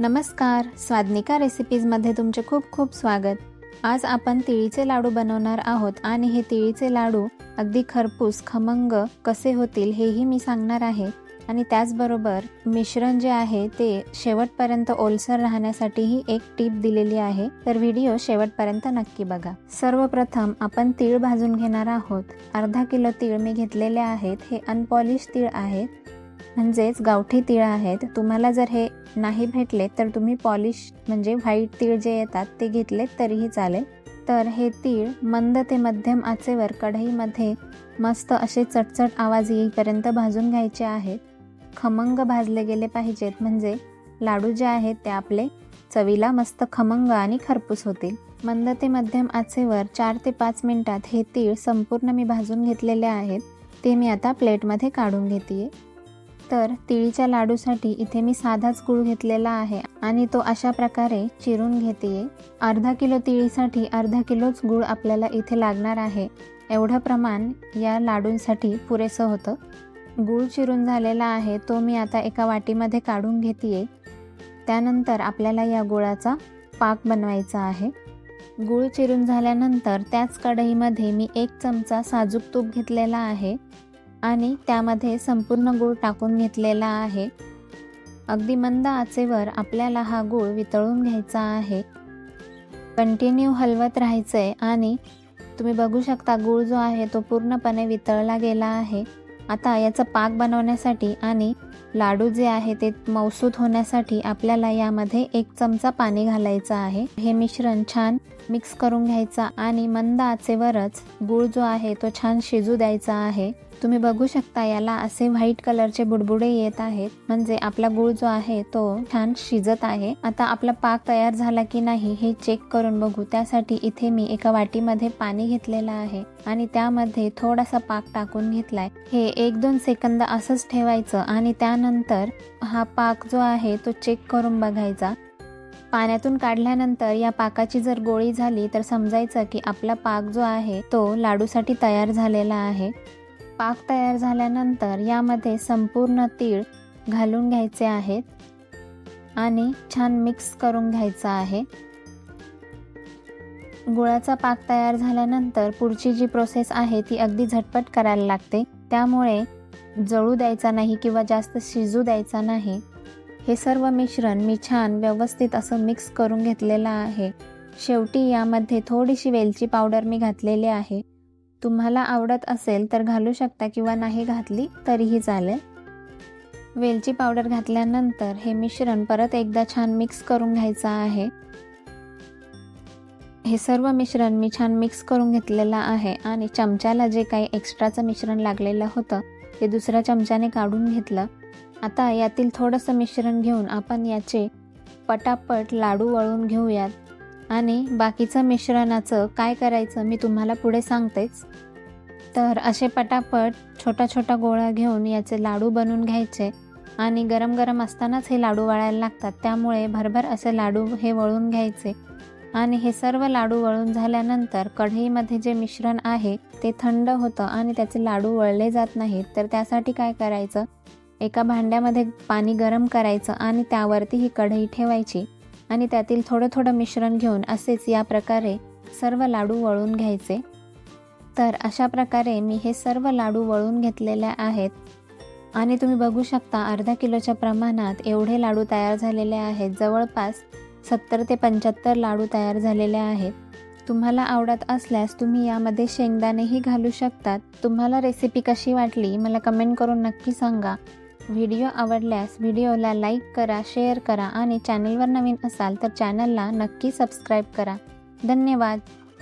नमस्कार. स्वादनिका रेसिपीजमध्ये तुमचे खूप खूप स्वागत. आज आपण तिळीचे लाडू बनवणार आहोत आणि हे तिळीचे लाडू अगदी खरपूस खमंग कसे होतील हेही मी सांगणार आहे. आणि त्याचबरोबर मिश्रण जे आहे ते शेवटपर्यंत ओलसर राहण्यासाठीही एक टीप दिलेली आहे. तर व्हिडिओ शेवटपर्यंत नक्की बघा. सर्वप्रथम आपण तीळ भाजून घेणार आहोत. अर्धा किलो तीळ मी घेतलेले आहेत. हे अनपॉलिश तीळ आहेत. म्हणजेच गावठी तीळ आहेत. तुम्हाला जर हे नाही भेटले तर तुम्ही पॉलिश म्हणजे व्हाईट तीळ जे येतात ते घेतले तरीही चालेल. तर हे तीळ मंद ते मध्यम आचेवर कढईमध्ये मस्त असे चटचट आवाज येईपर्यंत भाजून घ्यायचे आहेत. खमंग भाजले गेले पाहिजेत म्हणजे लाडू जे आहेत ते आपले चवीला मस्त खमंग आणि खरपूस होतील. मंद ते मध्यम आचेवर चार ते पाच मिनिटात हे तीळ संपूर्ण मी भाजून घेतलेले आहेत. ते मी आता प्लेटमध्ये काढून घेते तर तिळीच्या लाडूसाठी इथे मी साधाच गुळ घेतलेला आहे आणि तो अशा प्रकारे चिरून घेते. अर्धा किलो तिळीसाठी अर्धा किलोच गुळ आपल्याला इथे लागणार आहे. एवढं प्रमाण या लाडूंसाठी पुरेसं होतं. गूळ चिरून झालेला आहे तो मी आता एका वाटीमध्ये काढून घेते त्यानंतर आपल्याला या गुळाचा पाक बनवायचा आहे. गूळ चिरून झाल्यानंतर त्याच कढईमध्ये मी एक चमचा साजूक तूप घेतलेला आहे. आणि त्यामध्ये संपूर्ण गूळ टाकून घेतलेला आहे. अगदी मंद आचेवर आपल्याला हा गूळ वितळून घ्यायचा आहे. कंटिन्यू हलवत राहायचं आहे आणि तुम्ही बघू शकता गूळ जो आहे तो पूर्णपणे वितळला गेला आहे. आता याचा पाक बनवण्यासाठी आणि लाडू जे आहे ते मौसूत होण्यासाठी आपल्याला यामध्ये एक चमचा पाणी घालायचं आहे. हे मिश्रण छान मिक्स करून घ्यायचा आणि मंद आचेवरच गूळ जो आहे तो छान शिजू द्यायचा आहे. तुम्ही बघू शकता याला असे व्हाईट कलरचे बुडबुडे येत आहेत. म्हणजे आपला गूळ जो आहे तो छान शिजत आहे. आता आपला पाक तयार झाला की नाही हे चेक करून बघू. त्यासाठी इथे मी एका वाटीमध्ये पाणी घेतलेलं आहे आणि त्यामध्ये थोडासा पाक टाकून घेतलाय. हे एक दोन सेकंद असंच ठेवायचं आणि त्यानंतर हा पाक जो आहे तो चेक करून बघायचा. पाण्यातून काढल्यानंतर या पाकाची जर गोळी झाली तर समजायचं की आपला पाक जो आहे तो लाडूसाठी तयार झालेला आहे. पाक तयार झाल्यानंतर यामध्ये संपूर्ण तीळ घालून घ्यायचे आहेत आणि छान मिक्स करून घ्यायचा आहे. गुळाचा पाक तयार झाल्यानंतर पुढची जी प्रोसेस आहे ती अगदी झटपट करायला लागते. त्यामुळे जळू द्यायचा नाही किंवा जास्त शिजू द्यायचा नाही. हे सर्व मिश्रण मी छान व्यवस्थित असं मिक्स करून घेतलेलं आहे. शेवटी यामध्ये थोडीशी वेलची पावडर मी घातलेली आहे. तुम्हाला आवडत असेल तर घालू शकता किंवा नाही घातली तरीही चालेल. वेलची पावडर घातल्यानंतर हे मिश्रण परत एकदा छान मिक्स करून घ्यायचं आहे. हे सर्व मिश्रण मी छान मिक्स करून घेतलेलं आहे आणि चमच्याला जे काही एक्स्ट्राचं मिश्रण लागलेलं होतं ते दुसऱ्या चमच्याने काढून घेतलं. आता यातील थोडंसं मिश्रण घेऊन आपण याचे पटापट लाडू वळून घेऊयात. आणि बाकीचं मिश्रणाचं काय करायचं मी तुम्हाला पुढे सांगतेच. तर असे पटापट छोटा छोटा गोळा घेऊन याचे लाडू बनवून घ्यायचे आणि गरम गरम असतानाच हे लाडू वळायला लागतात. त्यामुळे भरभर असे लाडू हे वळून घ्यायचे. आणि हे सर्व लाडू वळून झाल्यानंतर कढईमध्ये जे मिश्रण आहे ते थंड होतं आणि त्याचे लाडू वळले जात नाहीत. तर त्यासाठी काय करायचं? एका भांड्यामध्ये पाणी गरम करायचं आणि त्यावरती ही कढई ठेवायची. आणि त्यातील थोडं थोडं मिश्रण घेऊन असेच या प्रकारे सर्व लाडू वळून घ्यायचे. तर अशा प्रकारे मी हे सर्व लाडू वळून घेतलेले आहेत. आणि तुम्ही बघू शकता अर्धा किलोच्या प्रमाणात एवढे लाडू तयार झालेले आहेत. जवळपास सत्तर ते पंच्याहत्तर लाडू तयार झालेले आहेत. तुम्हाला आवडत असल्यास तुम्ही यामध्ये शेंगदाणेही घालू शकतात. तुम्हाला रेसिपी कशी वाटली मला कमेंट करून नक्की सांगा. व्हिडिओ आवडल्यास व्हिडिओला लाईक करा शेअर करा आणि चॅनलवर नवीन असाल तर चॅनलला नक्की सबस्क्राईब करा. धन्यवाद.